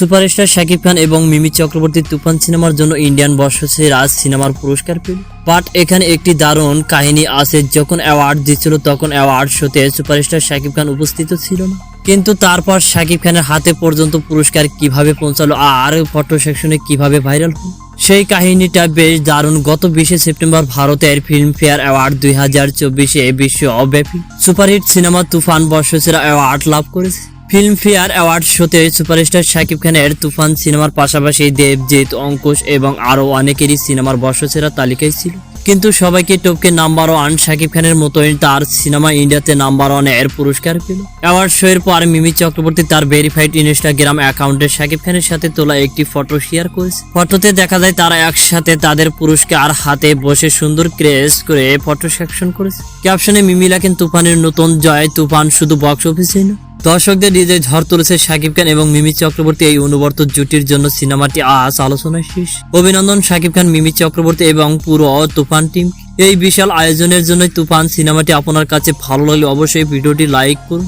Superstar Shakib Khan এবং মিমি চক্রবর্তী তুফান সিনেমার জন্য ইন্ডিয়ান বর্ষসেরা সিনেমার পুরস্কার পেল। বাট এখানে একটি দারুণ কাহিনী আছে, যখন অ্যাওয়ার্ড দিচ্ছিল তখন অ্যাওয়ার্ড শোতে সুপারস্টার শাকিব খান উপস্থিত ছিল না। কিন্তু তারপর শাকিব খানের হাতে পর্যন্ত পুরস্কার কীভাবে পৌঁছালো আর ফটো সেকশনে কীভাবে ভাইরাল হলো? সেই কাহিনীটা বেশ দারুণ। গত বিশে সেপ্টেম্বর ভারতের ফিল্ম ফেয়ার অ্যাওয়ার্ড দুই হাজার চব্বিশে বিশ্ব বিশ্বব্যাপী সুপারহিট সিনেমা তুফান বর্ষসেরা অ্যাওয়ার্ড লাভ করেছে। ফিল্ম ফেয়ার অ্যাওয়ার্ড শোতে সুপারস্টার শাকিব খানের তুফান সিনেমার পাশাপাশি দেবজিৎ অঙ্কুশ এবং আরও অনেকেরই সিনেমার বর্ষসেরা তালিকায় ছিল। কিন্তু সবাইকে টপকে নাম্বার ওয়ান শাকিব খানের মতোই তার সিনেমা ইন্ডিয়াতে নাম্বার ওয়ানের পুরস্কার পেল। অ্যাওয়ার্ড শো এর পর মিমি চক্রবর্তী তার ভেরিফাইড ইনস্টাগ্রাম অ্যাকাউন্টে শাকিব খানের সাথে তোলা একটি ফটো শেয়ার করেছে। ফটোতে দেখা যায় তারা একসাথে তাদের পুরস্কার হাতে বসে সুন্দর ক্রেস করে ফটো সেকশন করেছে। ক্যাপশনে মিমি লেখেন, তুফানের নতুন জয়, তুফান শুধু বক্স অফিসেই না দর্শকদের নিজের ঝড় তুলেছে শাকিব খান এবং মিমি চক্রবর্তী এই অনুবর্ত জুটির জন্য সিনেমাটি আজ আলোচনায় শেষ। অভিনন্দন শাকিব খান, মিমি চক্রবর্তী এবং পুরো তুফান টিম। এই বিশাল আয়োজনের জন্য তুফান সিনেমাটি আপনার কাছে ভালো লাগলে অবশ্যই ভিডিওটি লাইক করুন।